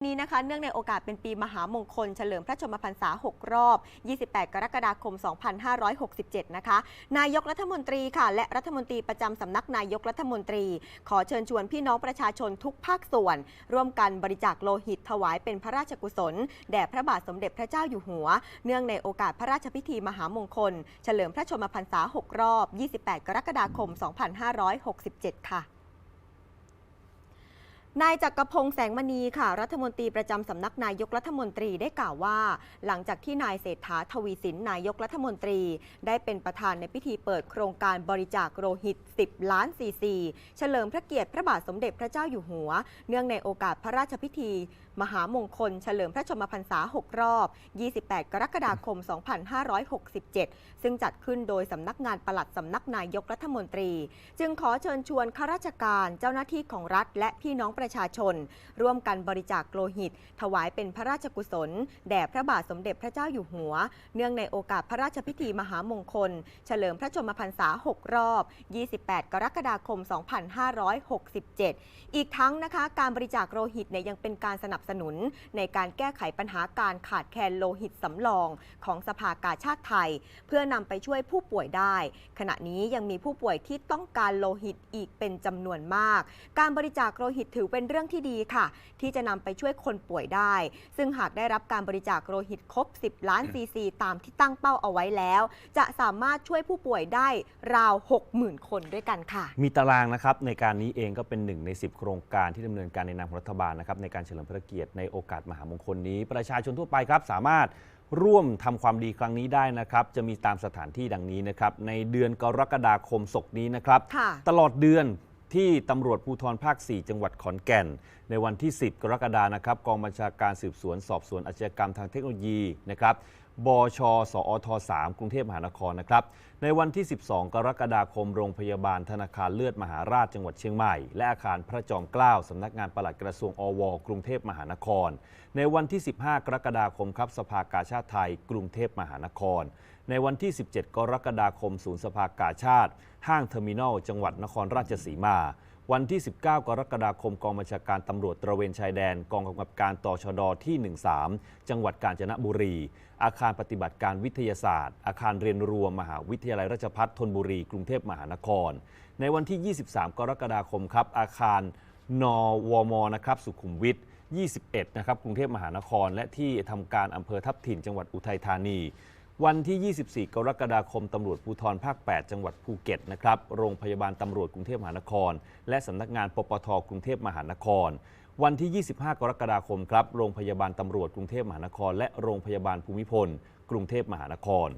นี้นะคะเนื่องในโอกาสเป็นปีมหามงคล เฉลิมพระชนมพรรษา 6 รอบ 28 กรกฎาคม 2567 นะคะ นายกรัฐมนตรีค่ะ และรัฐมนตรีประจำสำนักนายกรัฐมนตรี ขอเชิญชวนพี่น้องประชาชนทุกภาคส่วน ร่วมกันบริจาคโลหิตถวายเป็นพระราชกุศล แด่พระบาทสมเด็จพระเจ้าอยู่หัว เนื่องในโอกาสพระราชพิธีมหามงคล เฉลิมพระชนมพรรษา 6 รอบ 28 กรกฎาคม 2567 ค่ะ นายจักรพงษ์แสงมณีค่ะ รัฐมนตรีประจำสำนักนายกรัฐมนตรีได้กล่าวว่า หลังจากที่นายเศรษฐาทวีสินนายกรัฐมนตรี ได้เป็นประธานในพิธีเปิดโครงการบริจาคโลหิต 10 ล้านซีซีเฉลิมพระเกียรติพระบาทสมเด็จพระเจ้าอยู่หัว เนื่องในโอกาสพระราชพิธี มหามงคล เฉลิมพระชนมพรรษา 6 รอบ 28 กรกฎาคม 2567 ซึ่งจัดขึ้นโดยสำนักงานปลัดสำนักนายกรัฐมนตรี จึงขอเชิญชวนข้าราชการเจ้าหน้าที่ของรัฐ และพี่น้องประประชาชน ร่วมกันบริจาคโลหิต ถวายเป็นพระราชกุศล แด่พระบาทสมเด็จพระเจ้าอยู่หัว เนื่องในโอกาสพระราชพิธีมหามงคล เฉลิมพระชนมพรรษา 6 รอบ 28 กรกฎาคม 2567 อีกทั้งนะคะการบริจาคโลหิตเนี่ยยังเป็นการสนับสนุน ในการแก้ไขปัญหาการขาดแคลนโลหิตสำรองของสภากาชาติไทย เพื่อนำไปช่วยผู้ป่วยได้ ขณะนี้ยังมีผู้ป่วยที่ต้องการโลหิตอีกเป็นจำนวนมาก การบริจาคโลหิตถือเป็นเรื่องที่ดีค่ะ ที่จะนำไปช่วยคนป่วยได้ ซึ่งหากได้รับการบริจาคโลหิตครบ 10 ล้านซีซีตามที่ตั้งเป้าเอาไว้แล้ว จะสามารถช่วยผู้ป่วยได้ราว 60,000 คนด้วยกันค่ะ มีตารางนะครับในการนี้เองก็เป็นหนึ่งใน 10 โครงการที่ดำเนินการในนามของรัฐบาลนะครับในการเฉลิมพระเกียรติในโอกาสมหามงคลนี้ ประชาชนทั่วไปครับสามารถร่วมทำความดีครั้งนี้ได้นะครับ จะมีตามสถานที่ดังนี้นะครับ ในเดือนกรกฎาคมศกนี้นะครับค่ะตลอดเดือน ที่ตำรวจภูธรภาค 4 จังหวัดขอนแก่น ในวันที่ 10 กรกฎานะครับกองบัญชาการสืบสวนสอบสวนอาชญากรรมทางเทคโนโลยีนะครับบช สอท3กรุงเทพมหานครนะครับ ในวันที่ 12 กรกฎาคม โรงพยาบาลธนาคารเลือดมหาราชจังหวัดเชียงใหม่ และอาคารพระจอมเกล้าสำนักงานปลัดกระทรวงอว กรุงเทพมหานคร ในวันที่ 15 กรกฎาคมครับสภากาชาติไทย กรุงเทพมหานคร ในวันที่ 17 กรกฎาคมศูนย์สภากาชาติ ห้างเทอร์มินอล จังหวัดนครราชสีมา วันที่ 19 กรกฎาคมกองบัญชาการตำรวจตระเวนชายแดน กองกำกับการต่อชดที่ 13 จังหวัดกาญจนบุรี อาคารปฏิบัติการวิทยาศาสตร์ อาคารเรียนรวมมหาวิทยาลัยราชภัฏธนบุรี กรุงเทพมหานคร ในวันที่ 23 กรกฎาคมครับ อาคารนวมนะครับสุขุมวิท21 นะครับกรุงเทพมหานคร และที่ทำการอำเภอทับถิ่นจังหวัดอุทัยธานี วันที่ 24 กรกฎาคมตำรวจภูธรภาค 8 จังหวัดภูเก็ตนะครับโรงพยาบาลตำรวจกรุงเทพมหานคร และสำนักงานปปทกรุงเทพมหานคร วันที่ 25 กรกฎาคมครับโรงพยาบาลตำรวจกรุงเทพมหานคร และโรงพยาบาลภูมิพล กรุงเทพมหานคร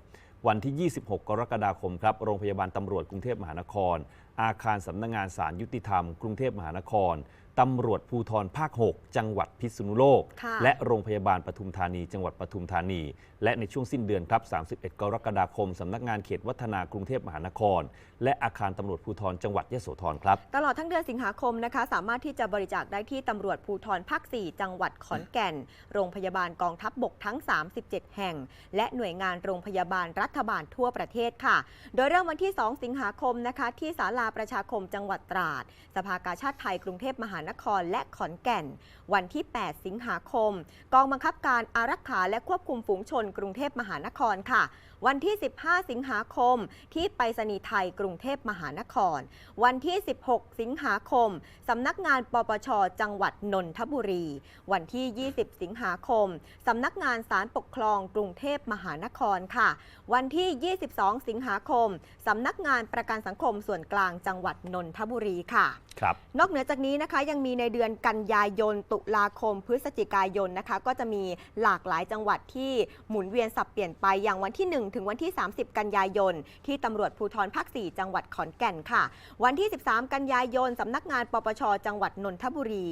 วันที่ 26 กรกฎาคมครับโรงพยาบาลตำรวจกรุงเทพมหานคร อาคารสำนักงานศาลยุติธรรม กรุงเทพมหานคร ตำรวจภูธรภาค 6 จังหวัดพิษณุโลกค่ะและโรงพยาบาลปทุมธานี จังหวัดปทุมธานี และในช่วงสิ้นเดือนครับ 31 กรกฎาคม สำนักงานเขตวัฒนากรุงเทพมหานคร และอาคารตำรวจภูธรจังหวัดยโสธรครับ ตลอดทั้งเดือนสิงหาคมนะคะ สามารถที่จะบริจาคได้ที่ตำรวจภูธรภาค 4 จังหวัดขอนแก่น โรงพยาบาลกองทัพบบกทั้ง 37 แห่ง และหน่วยงานโรงพยาบาลรัฐบาลทั่วประเทศค่ะ โดยเริ่มวันที่ 2 สิงหาคมนะคะที่ศาลาประชาคมจังหวัดตราด สภากาชาติไทยกรุงเทพมหานครและขอนแก่น วันที่ 8 สิงหาคม กองบังคับการอารักขาและควบคุมฝูงชนกรุงเทพมหานครค่ะ วันที่ 15 สิงหาคม ที่ไปรษณีย์ไทยกรุงเทพมหานคร วันที่ 16 สิงหาคม สำนักงานปปช จังหวัดนนทบุรี วันที่ 20 สิงหาคม สำนักงานศาลปกครองกรุงเทพมหานครค่ะ วันที่ 22 สิงหาคม สำนักงานประกันสังคมส่วนกลางจังหวัดนนทบุรีค่ะครับนอกเหนือจากนี้นะคะยังมีในเดือนกันยายน ตุลาคม พฤศจิกายนนะคะ ก็จะมีหลากหลายจังหวัดที่หมุนเวียนสับเปลี่ยนไปอย่างวันที่1ถึงวันที่ 30 กันยายน ที่ตำรวจภูธรภาค 4 จังหวัดขอนแก่นค่ะ วันที่ 13 กันยายนสำนักงานปปช จังหวัดนนทบุรี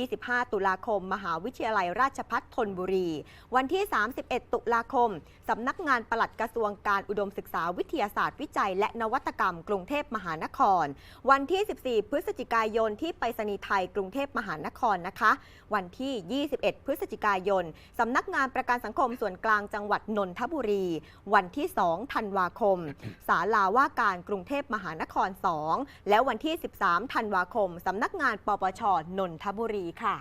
25 ตุลาคม มหาวิทยาลัยราชภัฏธนบุรี วันที่ 31 ตุลาคมสำนักงานปลัดกระทรวงการอุดมศึกษาวิทยาศาสตร์วิจัย และนวัตกรรม กรุงเทพมหานคร วันที่ 14 พฤศจิกายนที่ไปรษณีย์ไทยกรุงเทพมหานครนะคะ วันที่ 21 พฤศจิกายนสำนักงานประกันสังคมส่วนกลางจังหวัดนนทบุรี วันวันที่ 2 ธันวาคม ศาลาว่าการกรุงเทพมหานคร 2 และวันที่ 13 ธันวาคม สำนักงานปปช นนทบุรีค่ะ